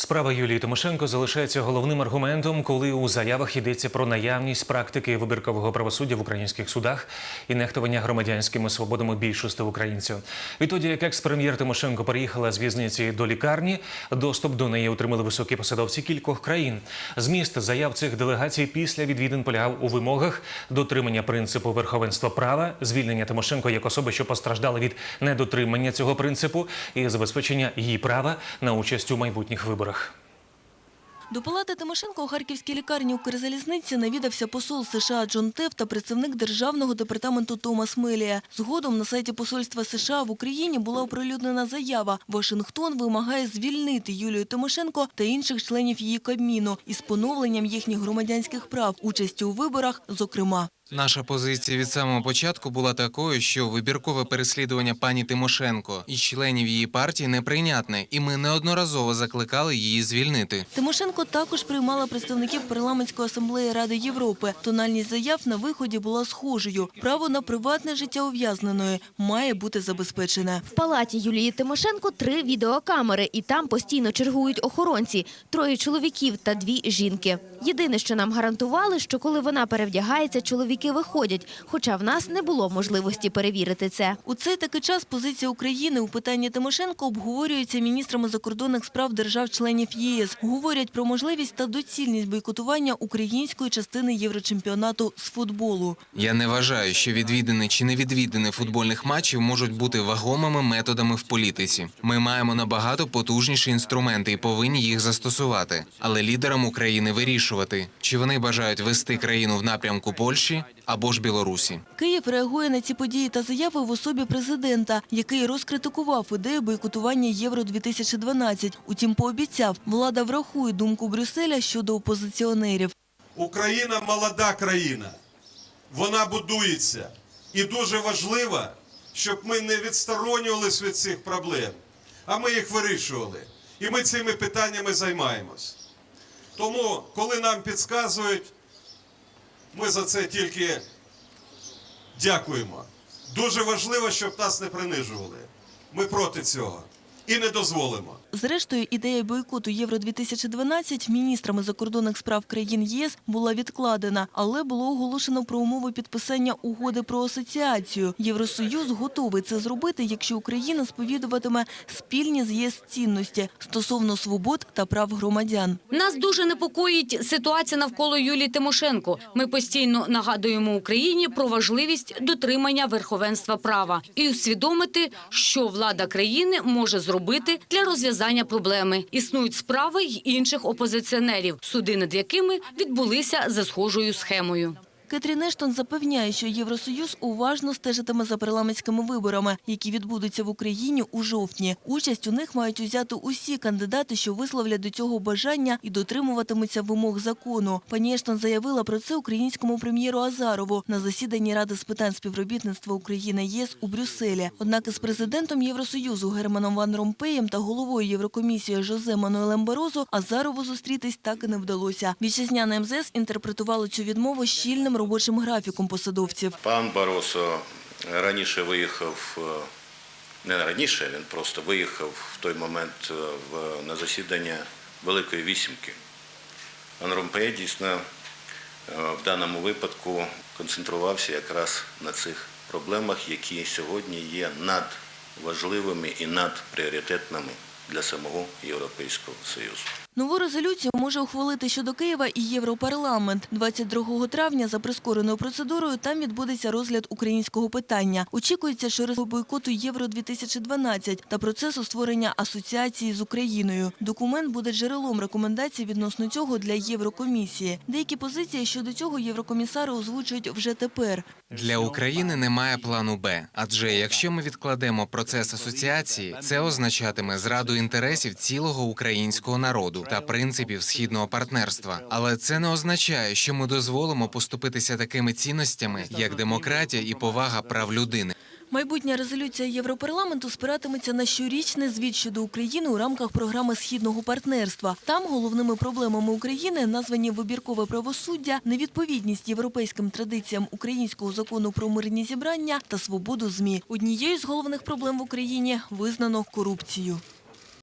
Справа Юлії Тимошенко залишається головним аргументом, коли у заявах йдеться про наявність практики вибіркового правосуддя в українських судах і нехтування громадянськими свободами більшості українців. Відтоді, як екс-прем'єр Тимошенко переїхала з в'язниці до лікарні, доступ до неї отримали високі посадовці кількох країн. Зміст заяв цих делегацій після відвідин полягав у вимогах дотримання принципу верховенства права, звільнення Тимошенко як особи, що постраждали від недотримання цього принципу, і забезпечення її права на участь у майбутніх виборах. До палати Тимошенко у харківській лікарні Укрзалізниці навідався посол США Джон Теф та представник Державного департаменту Томас Мелія. Згодом на сайті посольства США в Україні була оприлюднена заява. Вашингтон вимагає звільнити Юлію Тимошенко та інших членів її кабміну із поновленням їхніх громадянських прав, участі у виборах, зокрема. Наша позиція від самого початку була такою, що вибіркове переслідування пані Тимошенко і членів її партії неприйнятне, і ми неодноразово закликали її звільнити. Тимошенко також приймала представників парламентської асамблеї Ради Європи. Тональність заяв на виході була схожою. Право на приватне життя ув'язненої має бути забезпечене. В палаті Юлії Тимошенко три відеокамери, і там постійно чергують охоронці – троє чоловіків та дві жінки. Єдине, що нам гарантували, що коли вона перевдягається, чоловіки виходять, хоча в нас не було можливості перевірити це. У цей таки час позиція України у питанні Тимошенко обговорюється міністрами закордонних справ держав-членів ЄС. Говорять про можливість та доцільність бойкотування української частини єврочемпіонату з футболу. Я не вважаю, що відвідини чи невідвідини футбольних матчів можуть бути вагомими методами в політиці. Ми маємо набагато потужніші інструменти і повинні їх застосувати. Але лідерам України вирішувати, чи вони бажають вести країну в напрямку Польщі або ж Білорусі. Київ реагує на ці події та заяви в особі президента, який розкритикував ідею бойкотування Євро-2012. Утім, пообіцяв, влада врахує думку Брюсселя щодо опозиціонерів. Україна молода країна, вона будується. І дуже важливо, щоб ми не відсторонювалися від цих проблем, а ми їх вирішували. І ми цими питаннями займаємось. Тому, коли нам підказують, ми за це тільки дякуємо. Дуже важливо, щоб нас не принижували. Ми проти цього і не дозволимо. Зрештою, ідея бойкоту Євро-2012 міністрами закордонних справ країн ЄС була відкладена, але було оголошено про умови підписання угоди про асоціацію. Євросоюз готовий це зробити, якщо Україна сповідуватиме спільні з ЄС цінності стосовно свобод та прав громадян. Нас дуже непокоїть ситуація навколо Юлії Тимошенко. Ми постійно нагадуємо Україні про важливість дотримання верховенства права і усвідомити, що влада країни може зробити для розв'язання проблеми. Існують справи й інших опозиціонерів, суди над якими відбулися за схожою схемою. Кетрін Ештон запевняє, що Євросоюз уважно стежитиме за парламентськими виборами, які відбудуться в Україні у жовтні. Участь у них мають узяти усі кандидати, що висловлять до цього бажання і дотримуватимуться вимог закону. Пані Ештон заявила про це українському прем'єру Азарову на засіданні Ради з питань співробітництва України ЄС у Брюсселі. Однак із президентом Євросоюзу Германом Ван Ромпеєм та головою Єврокомісії Жозе Мануелем Барозу Азарову зустрітись так і не вдалося. Вітчизняна МЗС інтерпретувала цю відмову щільним робочим графіком посадовців. Пан Баросо раніше виїхав, е, не раніше, він просто виїхав в той момент е, на засідання Великої Вісімки. Пан Ромпей дійсно е, в даному випадку концентрувався якраз на цих проблемах, які сьогодні є надважливими і надпріоритетними для самого Європейського Союзу. Нову резолюцію може ухвалити щодо Києва і Європарламент. 22 травня за прискореною процедурою там відбудеться розгляд українського питання. Очікується, що бойкоту Євро-2012 та процесу створення асоціації з Україною. Документ буде джерелом рекомендацій відносно цього для Єврокомісії. Деякі позиції щодо цього єврокомісари озвучують вже тепер. Для України немає плану Б. Адже якщо ми відкладемо процес асоціації, це означатиме зраду інтересів цілого українського народу та принципів східного партнерства. Але це не означає, що ми дозволимо поступитися такими цінностями, як демократія і повага прав людини. Майбутня резолюція Європарламенту спиратиметься на щорічний звіт щодо України у рамках програми східного партнерства. Там головними проблемами України названі вибіркове правосуддя, невідповідність європейським традиціям українського закону про мирні зібрання та свободу змі. Однією з головних проблем в Україні визнано корупцію.